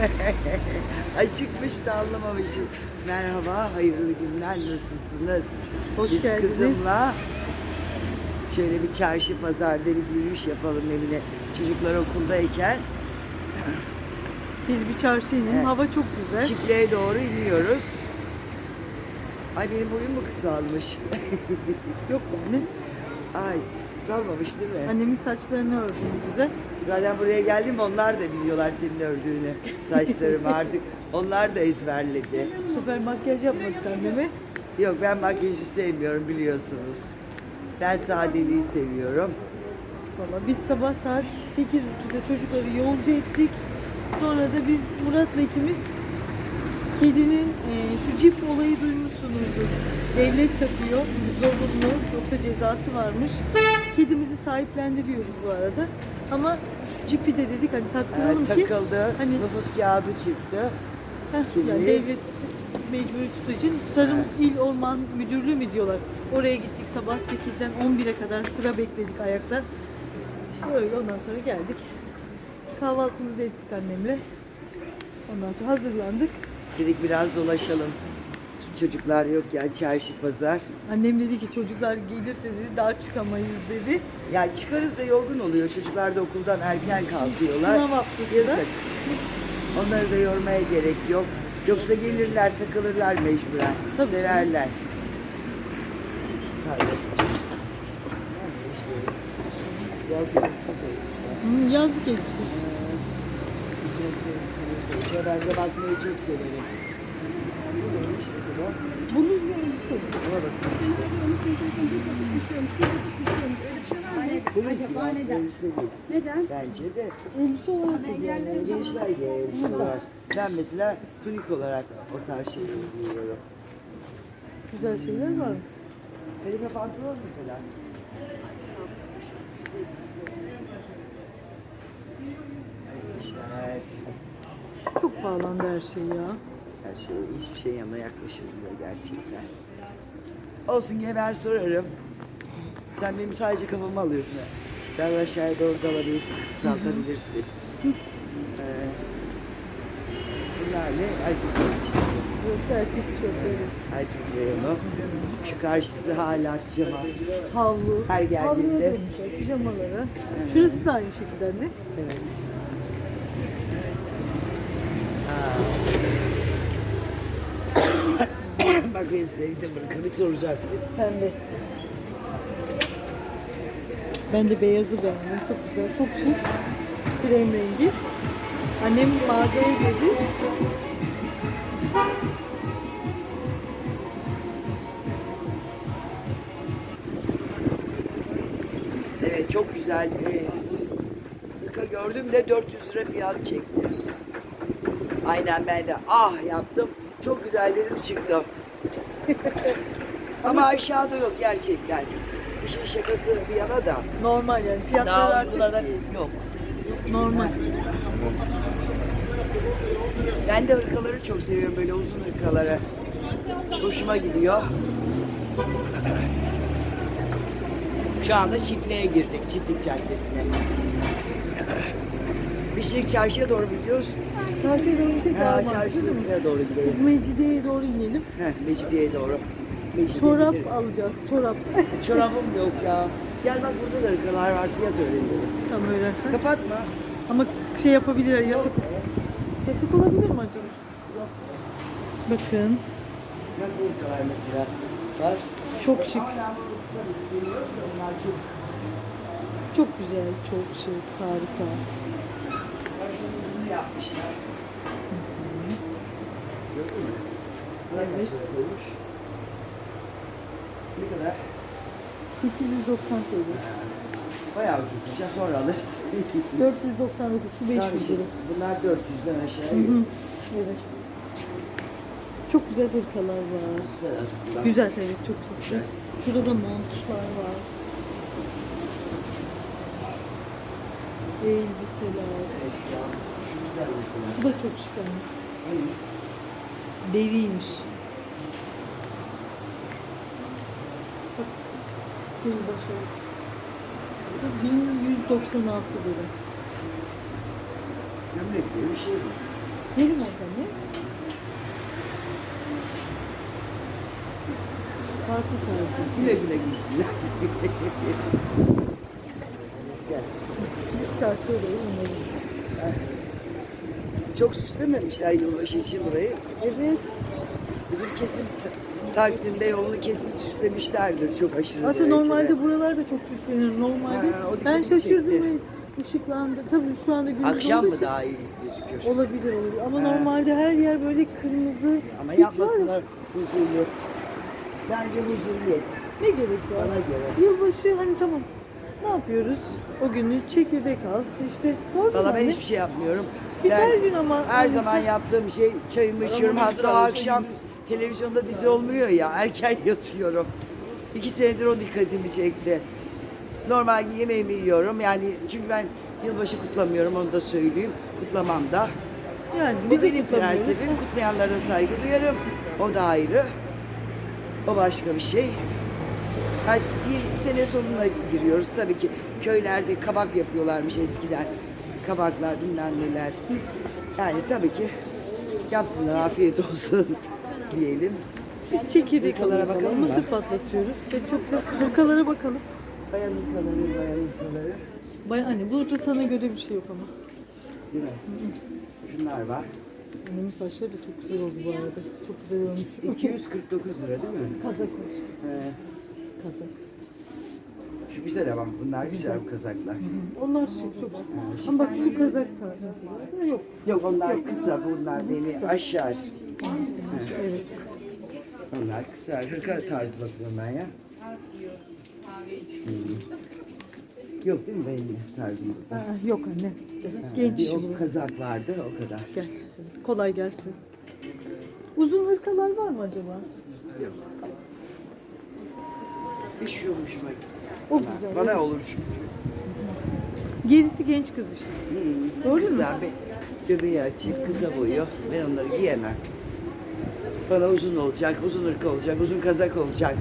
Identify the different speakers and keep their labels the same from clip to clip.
Speaker 1: Ay çıkmış da anlamamışız. Merhaba, hayırlı günler, nasılsınız?
Speaker 2: Hoş
Speaker 1: Biz
Speaker 2: geldiniz.
Speaker 1: kızımla şöyle bir çarşı pazar dedik yürüyüş yapalım evine. Çocuklar okuldayken
Speaker 2: Biz bir çarşı inelim.
Speaker 1: Evet.
Speaker 2: Hava çok güzel.
Speaker 1: çiftliğe doğru iniyoruz. Ay benim boyum mu kısalmış?
Speaker 2: Yok yani.
Speaker 1: Ay kısalmamış değil mi?
Speaker 2: Annemin saçlarını ördüm güzel.
Speaker 1: Zaten buraya geldim onlar da biliyorlar senin ördüğünü. Saçlarımı artık onlar da ezberledi.
Speaker 2: Bu sefer makyaj yapmadık anneme.
Speaker 1: Yok ben makyajı sevmiyorum biliyorsunuz. Ben sadeliği seviyorum.
Speaker 2: Valla biz sabah saat 8.30'da çocukları yolcu ettik. Sonra da biz Murat'la ikimiz kedinin e, şu cip olayı duymuşsunuzdur. Devlet takıyor. Zorunlu. Yoksa cezası varmış. Kedimizi sahiplendiriyoruz bu arada. Ama şu cipi de dedik hani taktıralım ki
Speaker 1: takıldı,
Speaker 2: hani-
Speaker 1: nüfus kağıdı çıktı.
Speaker 2: Heh, yani devlet mecburi tuttuğu için Tarım İl Orman Müdürlüğü mü diyorlar. Oraya gittik sabah 8'den 11'e kadar sıra bekledik ayakta. İşte öyle ondan sonra geldik. Kahvaltımızı ettik annemle. Ondan sonra hazırlandık.
Speaker 1: Dedik biraz dolaşalım. Çocuklar yok ya çarşı pazar.
Speaker 2: Annem dedi ki çocuklar gelirse dedi daha çıkamayız dedi.
Speaker 1: Ya çıkarız da yorgun oluyor. Çocuklar da okuldan erken kalkıyorlar.
Speaker 2: Sınav haftasında.
Speaker 1: Yazık. Onları da yormaya gerek yok. Yoksa gelirler takılırlar mecburen.
Speaker 2: Tabii.
Speaker 1: Severler. Yazık.
Speaker 2: Hı, yazlık elbise.
Speaker 1: Ben de bakmayı çok severim.
Speaker 2: Bunun bir elbise.
Speaker 1: Buna baksana işte. Bu eski aslında elbise değil.
Speaker 3: Neden?
Speaker 1: Bence de.
Speaker 2: Elbise olarak
Speaker 1: Yani gençler. Ben mesela tunik olarak o tarz şeyleri giyiyorum.
Speaker 2: güzel şeyler var.
Speaker 1: Kaleme pantolon ne kadar?
Speaker 2: Çok pahalandı her şey ya.
Speaker 1: Her şey, hiçbir şey yanına yaklaşılmıyor gerçekten. Olsun yine ben sorarım. Sen benim sadece kafamı alıyorsun. Ben aşağıya doğru da alabilirsin, kısaltabilirsin. ee, bunlar ne? Erkekler için.
Speaker 2: Burası erkek tişörtleri.
Speaker 1: Erkek reyonu. Şu karşısı hala pijama.
Speaker 2: Havlu.
Speaker 1: Her geldiğinde-
Speaker 2: Havluya dönmüşler, pijamalara. Şurası da aynı şekilde anne.
Speaker 1: Evet. Ha. Bak benim sevdiğim bırakın bir soracaktım.
Speaker 2: Pembe. Ben de beyazı beğendim. Çok güzel. Çok şık. Krem rengi. Annem mağazaya girdi.
Speaker 1: Evet çok güzel. Ee, gördüm de 400 lira fiyat çekti. Aynen ben de ah yaptım. Çok güzel dedim çıktım. Ama aşağıda yok gerçekten. İşin şakası bir yana da.
Speaker 2: Normal yani. Fiyatları
Speaker 1: Daha
Speaker 2: artık
Speaker 1: da yok.
Speaker 2: normal.
Speaker 1: Ben de hırkaları çok seviyorum böyle uzun hırkaları. Hoşuma gidiyor. Şu anda çiftliğe girdik, çiftlik caddesine. Pişirik çarşıya doğru gidiyoruz?
Speaker 2: Çarşıya doğru gidecek
Speaker 1: Ha, çarşıya doğru
Speaker 2: Biz
Speaker 1: gidelim.
Speaker 2: Mecidiye'ye doğru inelim.
Speaker 1: Heh, Mecidiye'ye doğru. Mecidiye
Speaker 2: Çorap
Speaker 1: gidelim.
Speaker 2: alacağız. Çorap.
Speaker 1: Çorabım yok ya. Gel bak burada da hırkalar var, fiyat öğrenelim.
Speaker 2: Tam öğrensen.
Speaker 1: Kapatma.
Speaker 2: Ama şey yapabilirler yasak. Yasak olabilir mi acaba? Bakın.
Speaker 1: Bak bu hırkalar mesela. Var.
Speaker 2: Çok şık.
Speaker 1: Çok
Speaker 2: güzel. Çok şık. Harika.
Speaker 1: Yapmışlar. Gördün mü? Ne kadar
Speaker 2: Evet.
Speaker 1: koymuş? Ne kadar?
Speaker 2: 890 TL.
Speaker 1: Bayağı ucuzmuş ya sonra alırız.
Speaker 2: 499 şu 500
Speaker 1: Tabii şey,
Speaker 2: lira.
Speaker 1: bunlar 400'den aşağı
Speaker 2: Hı
Speaker 1: yok.
Speaker 2: hı. Evet. Çok güzel hırkalar var.
Speaker 1: Güzel aslında.
Speaker 2: Güzel evet çok güzel. Şurada da montlar var. Elbiseler.
Speaker 1: Evet mesela.
Speaker 2: Bu da çok.
Speaker 1: Hani
Speaker 2: Deviymiş. Bak. Şimdi başarılı. 1196 lira.
Speaker 1: gömlek gibi bir şey bu.
Speaker 2: Gelin bakalım ya. Farklı farklı.
Speaker 1: Güle güle giysinler. Gel.
Speaker 2: Biz çarşıya da ineriz.
Speaker 1: Çok süslememişler yılbaşı için burayı.
Speaker 2: Evet.
Speaker 1: Bizim kesin Ta- Taksim Beyoğlu'nu kesin süslemişlerdir çok aşırı
Speaker 2: Aslında
Speaker 1: derecede.
Speaker 2: normalde buralar da çok süslenir normalde.
Speaker 1: Ha, o
Speaker 2: ben şaşırdım ve ışıklandı. Tabii şu anda gündüz
Speaker 1: Akşam mı
Speaker 2: için
Speaker 1: daha iyi gözüküyor?
Speaker 2: olabilir olabilir. Ama
Speaker 1: Ha.
Speaker 2: normalde her yer böyle kırmızı.
Speaker 1: Ama
Speaker 2: Hiç
Speaker 1: yapmasınlar huzurlu. Bence huzurlu.
Speaker 2: Ne gerek var?
Speaker 1: Bana göre.
Speaker 2: Yılbaşı hani tamam. Ne yapıyoruz? O günü çekirdek al. İşte
Speaker 1: Valla ben hiçbir şey yapmıyorum.
Speaker 2: Biz
Speaker 1: Ben
Speaker 2: gün ama
Speaker 1: her
Speaker 2: hani-
Speaker 1: zaman yaptığım şey çayımı içiyorum. Hatta akşam televizyonda dizi olmuyor ya erken yatıyorum. İki senedir o dikkatimi çekti. Normal yemeğimi yiyorum. Yani çünkü ben yılbaşı kutlamıyorum onu da söyleyeyim. Kutlamam da.
Speaker 2: yani
Speaker 1: Bu
Speaker 2: biz de
Speaker 1: benim
Speaker 2: kutlamıyoruz.
Speaker 1: prensibim. Kutlayanlara saygı duyarım. O da ayrı. O başka bir şey. Yeni sene sonuna giriyoruz. Tabii ki köylerde kabak yapıyorlarmış eskiden. Kabaklar bilmem neler. Yani tabii ki yapsınlar afiyet olsun diyelim.
Speaker 2: Biz çekirdek
Speaker 1: Hırkalara bakalım
Speaker 2: Mısır
Speaker 1: mı?
Speaker 2: patlatıyoruz. Ve çok da hırkalara bakalım.
Speaker 1: Bayan hırkaları, bayan hırkaları.
Speaker 2: Baya hani burada sana göre bir şey yok ama.
Speaker 1: Değil mi? Şunlar var.
Speaker 2: Annemin saçları da çok güzel oldu bu arada. Çok güzel olmuş.
Speaker 1: 249 lira değil mi?
Speaker 2: Kazak olmuş.
Speaker 1: He.
Speaker 2: Kazak.
Speaker 1: Şu güzel ama bunlar güzel bu kazaklar.
Speaker 2: Onlar şık çok şık. Ama bak şu kazak mesela. Yok.
Speaker 1: Yok onlar kısa, bunlar beni aşar.
Speaker 2: Evet.
Speaker 1: Onlar kısa, hırka tarzı bakıyorum ben ya. Hmm. Yok değil mi benim tarzım?
Speaker 2: Aa, yok anne. Genç
Speaker 1: bir o kazak vardı o kadar.
Speaker 2: Gel. Kolay gelsin. Uzun hırkalar var mı acaba?
Speaker 1: Yok. Üşüyormuşum.
Speaker 2: O güzel.
Speaker 1: Bana
Speaker 2: evet.
Speaker 1: olur şu.
Speaker 2: Gerisi genç kız işi.
Speaker 1: Hmm.
Speaker 2: Doğru mu?
Speaker 1: Kısa, be, göbeği açık, kısa boyu. Ben onları giyemem. Bana uzun olacak, uzun ırk olacak, uzun kazak olacak.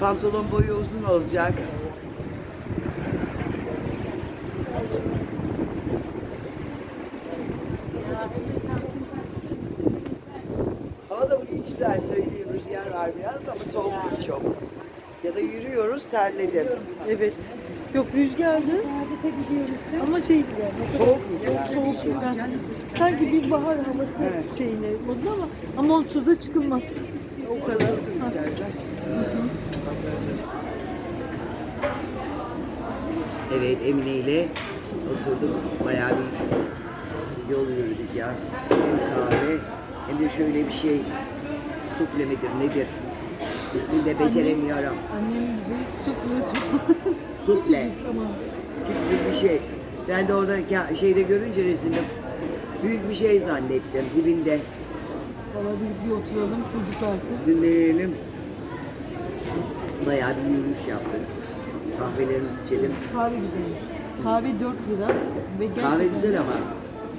Speaker 1: Pantolon boyu uzun olacak. Hava da bugün güzel söyleyeyim. Rüzgar var biraz ama soğuk çok. Ya da yürüyoruz terledim.
Speaker 2: Evet. Yok rüzgarlı. Ama şey
Speaker 1: Soğuk
Speaker 2: soğuk. Yani sanki bir bahar havası
Speaker 1: Evet.
Speaker 2: şeyine modunda ama ama montsuz da çıkılmaz. O kadar.
Speaker 1: İstersen. Evet Emine ile oturduk. Bayağı bir yol yürüdük ya. Hem kahve hem de şöyle bir şey. Sufle midir nedir? İsmini de beceremiyorum.
Speaker 2: Annem bize sufle
Speaker 1: Sufle.
Speaker 2: Tamam.
Speaker 1: Küçücük bir şey. Ben de orada ka- şeyde görünce resimde büyük bir şey zannettim dibinde.
Speaker 2: Valla bir, bir oturalım çocuklarsız.
Speaker 1: Dinleyelim. Bayağı bir yürüyüş yaptık. Kahvelerimizi içelim.
Speaker 2: Kahve güzelmiş. Kahve 4 lira ve gerçekten
Speaker 1: Kahve güzel ama.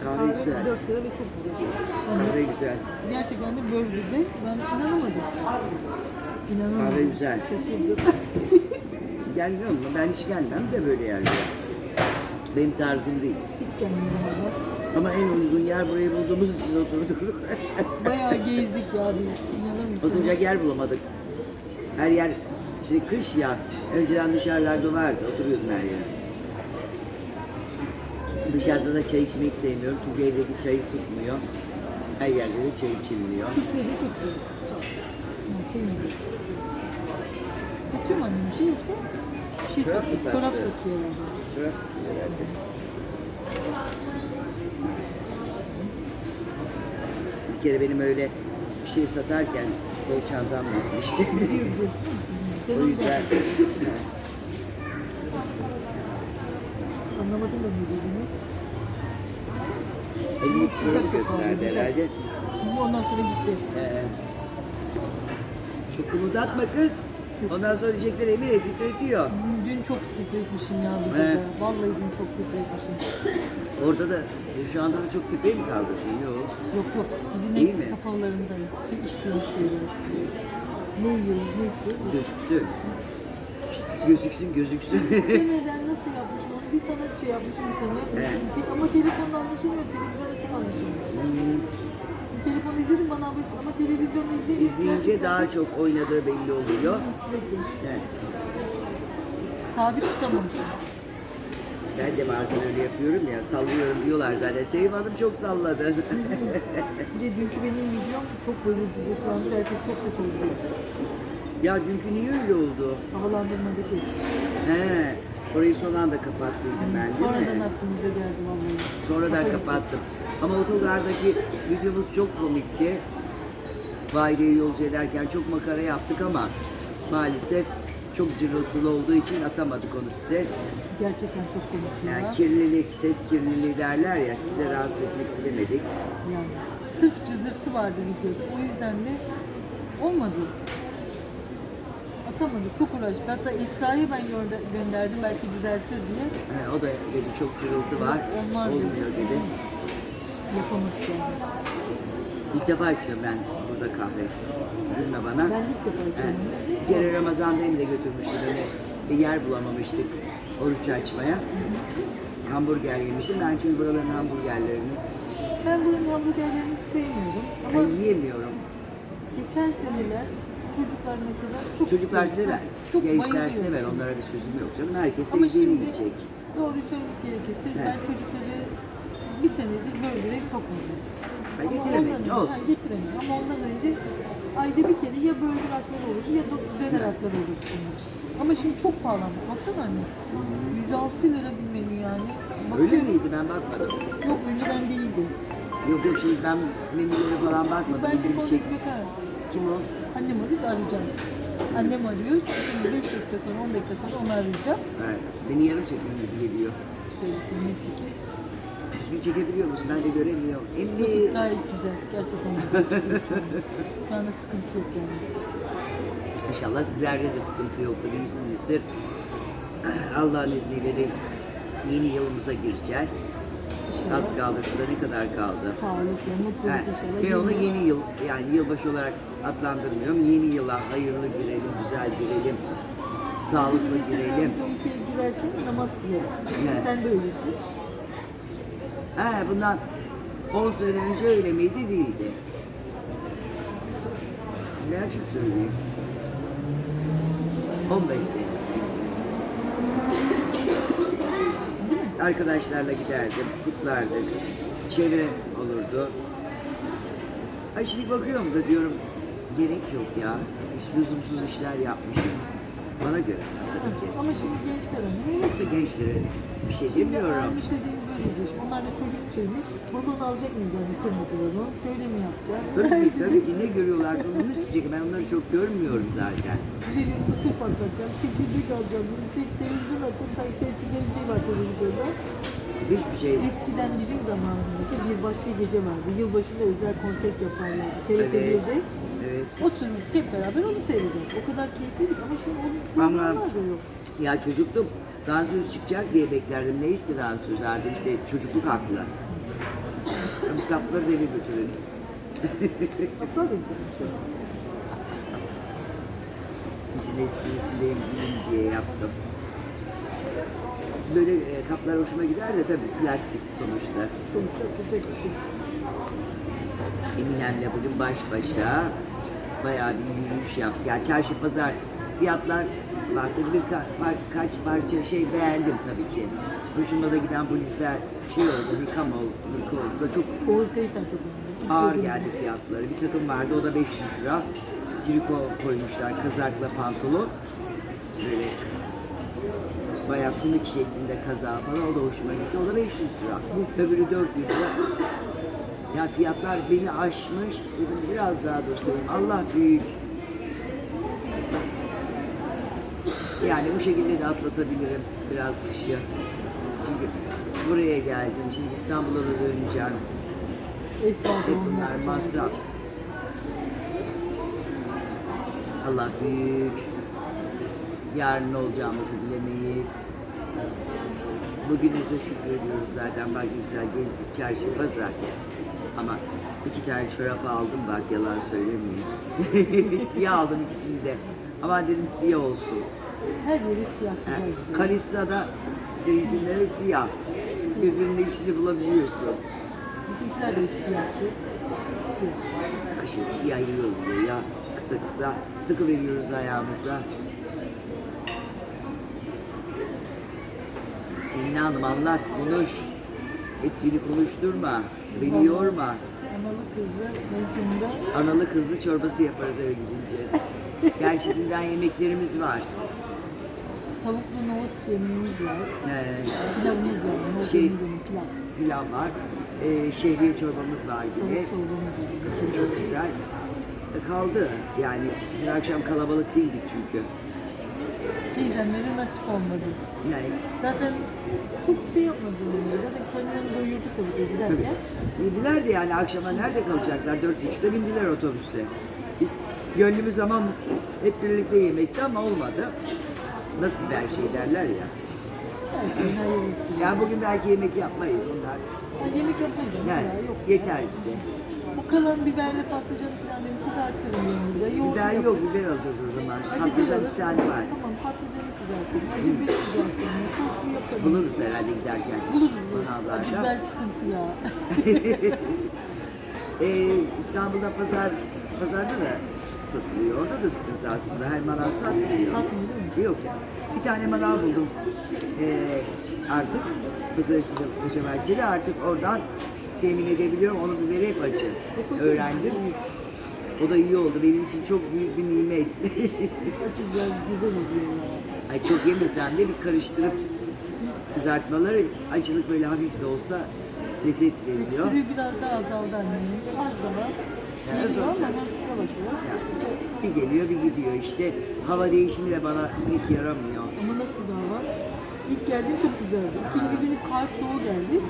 Speaker 1: Kahve
Speaker 2: Kahve
Speaker 1: güzel.
Speaker 2: 4 lira ve çok güzel. Yani
Speaker 1: Kahve güzel.
Speaker 2: gerçekten de bölgede ben inanamadım. İnanamadım.
Speaker 1: Kahve güzel.
Speaker 2: Şaşırdım.
Speaker 1: Gelmiyor mu? Ben hiç gelmem de böyle yerlere. Benim tarzım değil.
Speaker 2: Hiç gelmiyorum.
Speaker 1: Ama en uygun yer burayı bulduğumuz için oturduk.
Speaker 2: Bayağı gezdik ya biz. İnanır mısın?
Speaker 1: Oturacak yer bulamadık. Her yer işte kış ya. Önceden dışarılarda vardı. Oturuyordum her yere. Dışarıda da çay içmeyi sevmiyorum. Çünkü evdeki çayı tutmuyor. Her yerde de çay içilmiyor.
Speaker 2: Türkiye'de tutuyorduk. Ha, Şey mi? Satıyor mu annem bir şey yoksa? Bir şey
Speaker 1: Çorap mı
Speaker 2: satıyor. Çorap
Speaker 1: satıyor?
Speaker 2: satıyorlar.
Speaker 1: Çorap satıyor herhalde. Bir kere benim öyle bir şey satarken kol çantam bitmişti. o yüzden
Speaker 2: Anlamadım da ne dediğini.
Speaker 1: elini
Speaker 2: abi,
Speaker 1: gösterdi herhalde.
Speaker 2: Ondan sonra gitti.
Speaker 1: Ee, çok kımıldatma kız. Ondan sonra diyecekler Emine titretiyor.
Speaker 2: Dün çok titretmişim ya bir
Speaker 1: Evet.
Speaker 2: Vallahi dün çok titretmişim.
Speaker 1: Orada da e, şu anda da çok tepe mi kaldı? Yok.
Speaker 2: Yok yok. Bizim
Speaker 1: Değil mi?
Speaker 2: kafalarımıza şey, içtiğimiz şeyler. Ne yiyoruz, ne içiyoruz.
Speaker 1: Gözüksün. İşte gözüksün gözüksün.
Speaker 2: Demeden nasıl yapmışım onu bir sanatçı yapmışım bir sana.
Speaker 1: Evet.
Speaker 2: Ama telefonla anlaşılmıyor. Televizyonda çok anlaşılmıyor.
Speaker 1: Hmm,
Speaker 2: televizyon izleyince,
Speaker 1: İzleyince
Speaker 2: gerçekten
Speaker 1: daha çok oynadığı belli oluyor.
Speaker 2: sürekli
Speaker 1: Evet.
Speaker 2: sabit tutamamışım.
Speaker 1: Ben de bazen öyle yapıyorum ya, sallıyorum diyorlar zaten. Sevim Hanım çok salladı.
Speaker 2: Bir de dünkü benim videom çok böyle cızırtlanmış. Herkes çok ses oldu.
Speaker 1: ya dünkü niye öyle oldu?
Speaker 2: Havalandırmadaki.
Speaker 1: He, orayı son anda kapattıydım ben değil
Speaker 2: Sonradan
Speaker 1: mi?
Speaker 2: aklımıza geldi vallahi.
Speaker 1: Sonradan
Speaker 2: Kafa-
Speaker 1: kapattım. Ama otogardaki videomuz çok komikti. Valideyi yolcu ederken çok makara yaptık ama maalesef çok cırıltılı olduğu için atamadık onu size.
Speaker 2: Gerçekten çok komik ya.
Speaker 1: Yani kirlilik, ses kirliliği derler ya size rahatsız etmek istemedik.
Speaker 2: Yani sırf cızırtı vardı videoda. O yüzden de olmadı. Atamadı. Çok uğraştı. Hatta Esra'yı ben gönde- gönderdim belki düzeltir diye.
Speaker 1: He, o da dedi çok cırıltı var.
Speaker 2: Olmaz dedi.
Speaker 1: Olmuyor dedi.
Speaker 2: Yani.
Speaker 1: İlk defa içiyorum ben burada kahve. Gülme bana.
Speaker 2: Ben de ilk defa
Speaker 1: Evet.
Speaker 2: içiyorum.
Speaker 1: Bir kere Ramazan'da Emre götürmüştü beni. Bir yer bulamamıştık oruç açmaya. Hamburger yemiştim. Ben çünkü buraların hamburgerlerini
Speaker 2: Ben buranın hamburgerlerini sevmiyorum. Ama
Speaker 1: ben yiyemiyorum.
Speaker 2: geçen seneler çocuklar mesela çok
Speaker 1: Çocuklar
Speaker 2: seviyor.
Speaker 1: sever.
Speaker 2: Çok
Speaker 1: Gençler sever.
Speaker 2: şimdi.
Speaker 1: Onlara bir sözüm yok canım. Herkes sevdiğini yiyecek.
Speaker 2: doğru söylemek gerekirse
Speaker 1: He.
Speaker 2: ben çocukları bir senedir böldürerek sokmadım hiç.
Speaker 1: Ha, getiremeyin, olsun?
Speaker 2: Ha, getiremeyin ama ondan önce ayda bir kere ya böldür atlar olur ya da döner atlar olur şimdi. Ama şimdi çok pahalanmış. Baksana anne. 106 lira bir menü yani.
Speaker 1: Öyle
Speaker 2: Bakıyorum,
Speaker 1: miydi? Ben bakmadım.
Speaker 2: Yok önceden değildi.
Speaker 1: Yok yok şimdi ben menülere falan bakmadım.
Speaker 2: Bence
Speaker 1: İlgimi
Speaker 2: konuyu
Speaker 1: çek. Kim o?
Speaker 2: Annem arıyor da arayacağım. Annem arıyor. Şimdi 5 dakika sonra 10 dakika sonra onu arayacağım.
Speaker 1: Evet. Beni yarım çekiyor gibi geliyor.
Speaker 2: Şöyle filmi çekeyim.
Speaker 1: Düzgün çekebiliyor musun? Ben de göremiyorum. Emmi.
Speaker 2: gayet güzel. Gerçekten güzel şu anda. Sıkıntı yok yani.
Speaker 1: İnşallah sizlerde de sıkıntı yoktur, iyisinizdir. Allah'ın izniyle de yeni yılımıza gireceğiz.
Speaker 2: İnşallah.
Speaker 1: Az kaldı, şurada ne kadar kaldı?
Speaker 2: Sağlıklı, mutluluk
Speaker 1: Ha,
Speaker 2: inşallah.
Speaker 1: ben onu
Speaker 2: Yeni-
Speaker 1: yıl, yani yılbaşı olarak adlandırmıyorum. Yeni yıla hayırlı girelim, güzel girelim, sağlıklı girelim.
Speaker 2: biz 12'ye girerken namaz kılıyoruz. Sen de öylesin.
Speaker 1: Ha, bundan 10 sene önce öyle miydi? Değildi. Ne açık söyleyeyim. 15 sene. Arkadaşlarla giderdim, kutlardık. Çevre olurdu. Ay şimdi bakıyorum da diyorum gerek yok ya. Hiç lüzumsuz işler yapmışız. Bana göre tabii ki.
Speaker 2: Ama şimdi gençler öyle.
Speaker 1: İşte gençlere bir şey
Speaker 2: Şimdi
Speaker 1: demiyorum.
Speaker 2: almış böyledir. Onlar da çocuk şeyini balon alacak mıyız yani kırmızı balon? Şöyle mi yapacağız?
Speaker 1: Tabii ki, tabii ki ne görüyorlarsa onu isteyecek. Ben onları çok görmüyorum zaten.
Speaker 2: Gidelim mısır patlatacağım, çekirdek alacağım, bir televizyon açıp sanki var televizyonda.
Speaker 1: Hiçbir şey
Speaker 2: Eskiden bizim zamanımızda bir başka gece vardı. Yılbaşında özel konsept yaparlardı. TRT1'de.
Speaker 1: Evet. Evet.
Speaker 2: Oturup hep beraber onu seyrediyoruz. O kadar keyifliydik ama şimdi onun
Speaker 1: Ama-
Speaker 2: programlar da yok.
Speaker 1: Ya çocuktum. Dansöz çıkacak diye beklerdim. Neyse dansöz artık işte çocukluk aklı. Bu kapları da eve götürün.
Speaker 2: Aptal da bir şey.
Speaker 1: İçin esprisindeyim diye yaptım. Böyle e, kaplar hoşuma gider de tabii plastik sonuçta.
Speaker 2: Sonuçta yapacak bir şey.
Speaker 1: Eminem'le bugün baş başa bayağı bir yürüyüş yaptık. Yani çarşı pazar fiyatlar baktım bir ka- kaç parça şey beğendim tabii ki. Hoşuma da giden polisler şey oldu, hırkam oldu, hırka oldu da çok
Speaker 2: O ülkeyi sen çok önemli.
Speaker 1: ağır geldi fiyatları. Bir takım vardı o da 500 lira. Triko koymuşlar kazakla pantolon. Böyle bayağı tunik şeklinde kazağı falan o da hoşuma gitti. O da 500 lira. Öbürü 400 lira. Ya fiyatlar beni aşmış. Dedim biraz daha dursayım. Allah büyük. Yani bu şekilde de atlatabilirim biraz kışı. Çünkü buraya geldim. Şimdi İstanbul'a da döneceğim. Hep bunlar masraf. Allah büyük. Yarın olacağımızı bilemeyiz. Bugünümüze şükrediyoruz zaten. Bak güzel gezdik çarşı pazar. Ama iki tane çorap aldım bak yalan söylemeyeyim. siyah aldım ikisini de. Ama dedim siyah olsun.
Speaker 2: Her yeri siyah güzel gidiyor.
Speaker 1: Karista'da sevgililere siyah. Birbirinin içini bulabiliyorsun.
Speaker 2: Bizimkiler de siyahçı. Siyah.
Speaker 1: yapmışız. Siyah iyi oluyor ya kısa kısa tıkı veriyoruz ayağımıza. Emine Hanım anlat, konuş. Hep beni konuşturma, beni yorma.
Speaker 2: Analı kızlı mevsiminde
Speaker 1: Analı kızlı çorbası yaparız eve gidince. Gerçi dünden yemeklerimiz var.
Speaker 2: Tavuklu nohut yemeğimiz var.
Speaker 1: Ee,
Speaker 2: Pilavımız var. Nohut
Speaker 1: Şey-
Speaker 2: pilav.
Speaker 1: pilav var. Ee, şehriye çorbamız var yine.
Speaker 2: Tavuk çorbamız var. Şey
Speaker 1: Çok güzel. E, kaldı. Yani dün akşam kalabalık değildik çünkü.
Speaker 2: Teyzemlere nasip olmadı.
Speaker 1: Yani
Speaker 2: Zaten çok şey yapmadı onları. Zaten karnını doyurdu tabii ki
Speaker 1: tabii.
Speaker 2: giderken.
Speaker 1: Yediler de yani akşama nerede kalacaklar? Dört buçukta bindiler otobüse. Biz gönlümüz ama hep birlikte yemekti ama olmadı. Nasıl her şey derler ya.
Speaker 2: Her hayırlısı.
Speaker 1: Ya bugün belki yemek yapmayız onlar.
Speaker 2: Yani yemek yapmayız
Speaker 1: Yani
Speaker 2: ya, yok.
Speaker 1: yeter bize.
Speaker 2: Bu kalan biberle patlıcanı falan benim kızartırım yanında. Yoğurt
Speaker 1: Biber yok, biber alacağız o zaman.
Speaker 2: Acı
Speaker 1: Patlıcan iki tane var.
Speaker 2: Tamam patlıcanı kızartırım. Acı biber kızartırım. Soslu yaparım.
Speaker 1: Buluruz herhalde giderken.
Speaker 2: Buluruz. buluruz.
Speaker 1: Manavlarda.
Speaker 2: Acı biber sıkıntı ya.
Speaker 1: Ee, İstanbul'da pazar pazarda da satılıyor. Orada da sıkıntı aslında. Her manav satmıyor.
Speaker 2: Satmıyor mi?
Speaker 1: Yok ya. Bir tane manav buldum. Ee, artık pazar içinde Paşa Bahçeli artık oradan temin edebiliyorum. Hep acı.
Speaker 2: Hep acı.
Speaker 1: Öğrendim. O da iyi oldu. Benim için çok büyük bir nimet.
Speaker 2: Biber güzel oluyor.
Speaker 1: Ay çok yemesem de bir karıştırıp kızartmaları acılık böyle hafif de olsa lezzet veriyor.
Speaker 2: Öksürüğü biraz daha azaldı annemin. Az daha.
Speaker 1: Ya,
Speaker 2: Geliyor ama
Speaker 1: azalacak.
Speaker 2: yavaş yavaş.
Speaker 1: Ya, bir geliyor bir gidiyor işte. Hava değişimi de bana pek yaramıyor.
Speaker 2: Ama nasıl daha var? İlk geldiğim çok güzeldi. İkinci günü kar soğuğu geldi.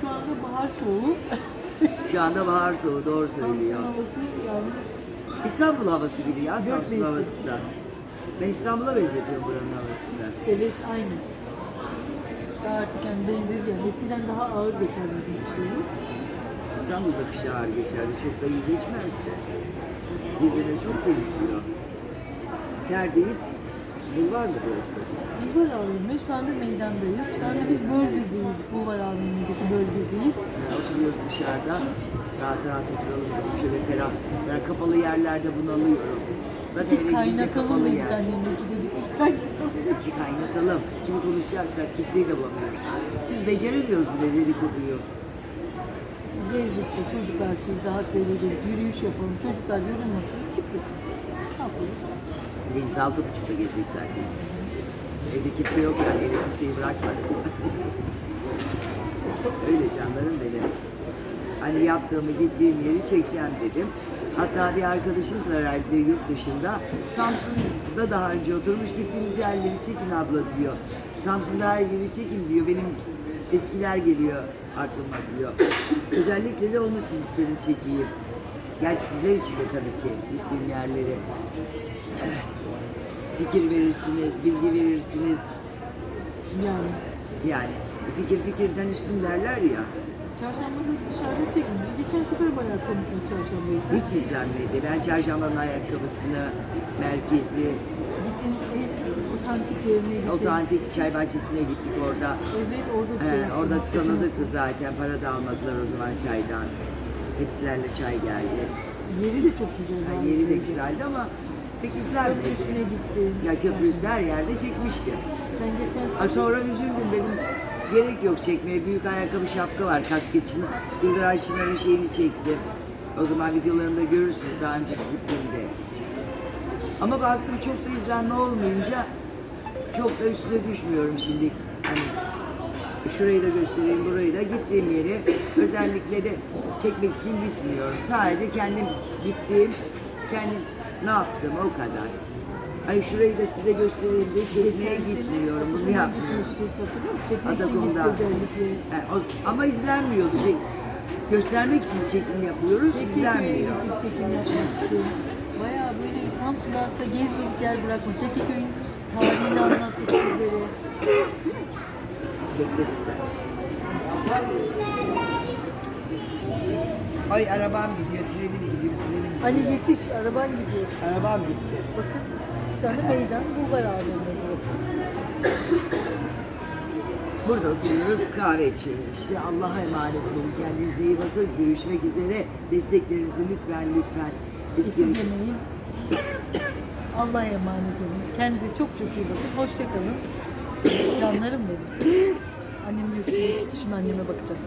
Speaker 2: Şu anda bahar soğuğu.
Speaker 1: Şu anda bahar soğuğu doğru
Speaker 2: Samsun
Speaker 1: söylüyor.
Speaker 2: havası yani
Speaker 1: İstanbul havası gibi ya Samsun
Speaker 2: mevsim.
Speaker 1: havası da. Ben İstanbul'a benzetiyorum buranın havasını.
Speaker 2: evet aynı. Daha artık yani benzedi yani. Eskiden daha ağır geçer bizim işlerimiz.
Speaker 1: İstanbul'da kışı ağır geçerdi. Çok da iyi geçmezdi. Birbirine çok benziyor. Neredeyiz? Bulvar mı burası?
Speaker 2: Bulvar AVM şu anda meydandayız. Şu anda biz bölgüdeyiz. Bulvar AVM'deki bölgüdeyiz.
Speaker 1: Yani oturuyoruz dışarıda. Rahat rahat oturalım. Şöyle ferah. Ben kapalı yerlerde bunalıyorum. Zaten
Speaker 2: Ki kaynatalım dedik
Speaker 1: yer.
Speaker 2: annemle ki dedik biz kaynatalım.
Speaker 1: Kaynatalım. Kimi konuşacaksak kimseyi de bulamıyoruz. Biz beceremiyoruz bile dedikoduyu.
Speaker 2: Gezdikçe çocuklar siz rahat böyle yürüyüş yapalım. Çocuklar yorulmasın. Çıktık. Ne yapalım?
Speaker 1: Deniz altı buçukta gelecek zaten. Evde kimse yok yani. Evde kimseyi bırakmadık. Öyle canlarım benim. Hani yaptığımı gittiğim yeri çekeceğim dedim. Hatta bir arkadaşımız var herhalde yurt dışında. Samsun'da daha önce oturmuş gittiğiniz yerleri çekin abla diyor. Samsun'da her yeri çekin diyor. Benim eskiler geliyor aklıma diyor. Özellikle de onun için istedim çekeyim. Gerçi sizler için de tabii ki gittiğim yerleri fikir verirsiniz, bilgi verirsiniz.
Speaker 2: Yani.
Speaker 1: Yani fikir fikirden üstün derler ya.
Speaker 2: Çarşamba günü dışarıda çekildi. Geçen sefer bayağı tanıttım çarşambayı.
Speaker 1: Hiç izlenmedi. Ben çarşambanın ayakkabısını, merkezi,
Speaker 2: Gittin en otantik yerine gittin.
Speaker 1: otantik çay bahçesine gittik orada.
Speaker 2: Evet orada
Speaker 1: Ee,
Speaker 2: şey.
Speaker 1: orada
Speaker 2: yaptın.
Speaker 1: tanıdık zaten. Para da almadılar o zaman çaydan. Tepsilerle çay geldi.
Speaker 2: Yeri de çok güzel.
Speaker 1: Yani yeri de güzeldi ama pek izlenmedi.
Speaker 2: Köprüsüne gittin.
Speaker 1: Ya köprü üstü her yerde çekmiştim.
Speaker 2: Sen geçen
Speaker 1: Ha, sonra üzüldüm dedim. Gerek yok çekmeye. Büyük ayakkabı şapka var. Kasketçinin, Yıldıray Çınar'ın şeyini çektim. O zaman videolarımda görürsünüz daha önce gittiğimde. Ama baktım çok da izlenme olmayınca çok da üstüne düşmüyorum şimdi. Hani şurayı da göstereyim, burayı da gittiğim yeri özellikle de çekmek için gitmiyorum. Sadece kendim gittiğim, kendim ne yaptım o kadar. Hani şurayı da size göstereyim diye çekmeye gitmiyorum. Bunu yapmıyorum. Atakum'da. Yani o- ama izlenmiyordu. Şey, göstermek için çekim yapıyoruz, izlenmiyor.
Speaker 2: gittik çekim yapmak için. Bayağı böyle Samsun'da aslında gezmedik yer bırakma. Tekiköy'ün tarihini anlattık sizlere.
Speaker 1: Ay arabam gidiyor, trenim gidiyor, trenim gidiyor.
Speaker 2: Hani yetiş araban gidiyor.
Speaker 1: Arabam gitti.
Speaker 2: Bakın şu anda meydan bulvar AVM burası.
Speaker 1: Burada oturuyoruz, kahve içiyoruz işte. Allah'a emanet olun. Kendinize iyi bakın. Görüşmek üzere. Desteklerinizi lütfen lütfen istiyorum.
Speaker 2: Esirgemeyin. Allah'a emanet olun. Kendinize çok çok iyi bakın. Hoşça kalın. Canlarım benim. Annem yok. Şimdi anneme bakacağım.